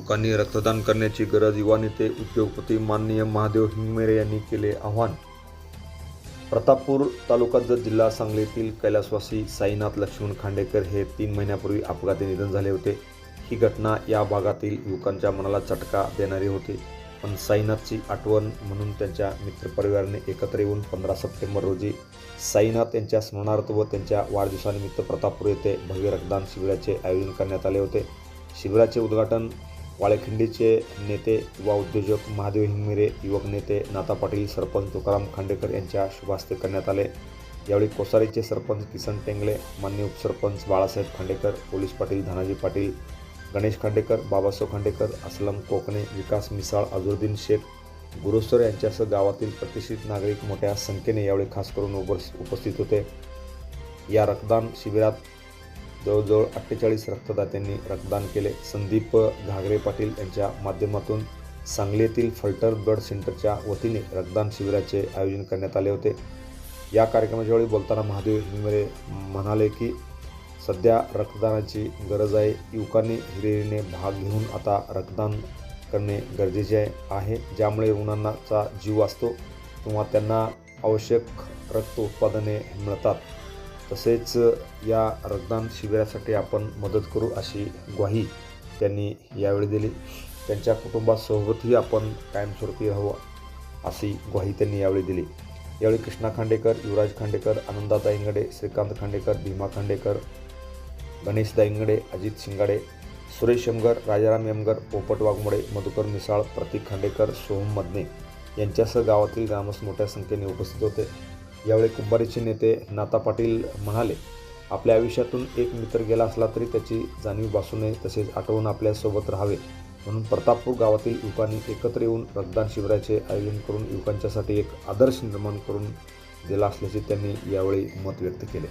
लोकांनी रक्तदान करण्याची गरज युवा नेते उद्योगपती माननीय महादेव हिंगमेरे यांनी केले आव्हान. प्रतापपूर तालुका जत जिल्हा सांगलीतील कैलासवासी साईनाथ लक्ष्मण खांडेकर हे तीन महिन्यापूर्वी अपघाती निधन झाले होते. ही घटना या भागातील युवकांच्या मनाला चटका देणारी होती. पण साईनाथची आठवण म्हणून त्यांच्या मित्रपरिवाराने एकत्र येऊन पंधरा सप्टेंबर रोजी साईनाथ यांच्या स्मरणार्थ व त्यांच्या वाढदिवसानिमित्त प्रतापपूर येथे भव्य रक्तदान शिबिराचे आयोजन करण्यात आले होते. शिबिराचे उद्घाटन वाळेखिंडीचे नेते व उद्योजक महादेव हिंगमिरे युवक नेते नाता पाटील सरपंच तुकाराम खांडेकर यांच्या शुभास्ते करण्यात आले. यावेळी कोसारीचे सरपंच किसन टेंगले मान्य उपसरपंच बाळासाहेब खांडेकर पोलीस पाटील धनाजी पाटील गणेश खांडेकर बाबासाहेब खांडेकर असलम कोकणे विकास मिसाळ अझरुद्दीन शेख गुरुस्तर यांच्यासह गावातील प्रतिष्ठित नागरिक मोठ्या संख्येने यावेळी खास करून उपस- उपस्थित होते. या रक्तदान शिबिरात जवळजवळ अठ्ठेचाळीस रक्तदात्यांनी रक्तदान केले. संदीप घागरे पाटील यांच्या माध्यमातून सांगली येथील फल्टर ब्लड सेंटरच्या वतीने रक्तदान शिबिराचे आयोजन करण्यात आले होते. या कार्यक्रमाच्या वेळी बोलताना महादेव हिंगरे म्हणाले की सध्या रक्तदानाची गरज आहे. युवकांनी हिरिरीने भाग घेऊन आता रक्तदान करणे गरजेचे आहे. ज्यामुळे रुग्णांचा जीव वाचतो. किंवा त्यांना आवश्यक रक्त उत्पादने मिळतात. तसेच या रक्तदान शिबिरासाठी आपण मदत करू अशी ग्वाही त्यांनी यावेळी दिली. त्यांच्या कुटुंबासोबतही आपण कायमस्वरूपी राहू अशी ग्वाही त्यांनी यावेळी दिली. यावेळी कृष्णा खांडेकर युवराज खांडेकर आनंदा इंगडे श्रीकांत खांडेकर भीमा खांडेकर गणेश दाईंगडे अजित शिंगाडे सुरेश यमगर राजाराम यमगर पोपट वाघमोडे मधुकर मिसाळ प्रतीक खांडेकर सोहम मदने यांच्यासह गावातील ग्रामस्थ मोठ्या संख्येने उपस्थित होते. यावेळी कुंभारीचे नेते नाता पाटील म्हणाले आपल्या आयुष्यातून एक मित्र गेला असला तरी त्याची जाणीव भासू नये तसेच आठवून आपल्यासोबत राहावे म्हणून प्रतापपूर गावातील युवकांनी एकत्र येऊन रक्तदान शिबिराचे आयोजन करून युवकांच्यासाठी एक आदर्श निर्माण करून दिला असल्याचे त्यांनी यावेळी मत व्यक्त केले.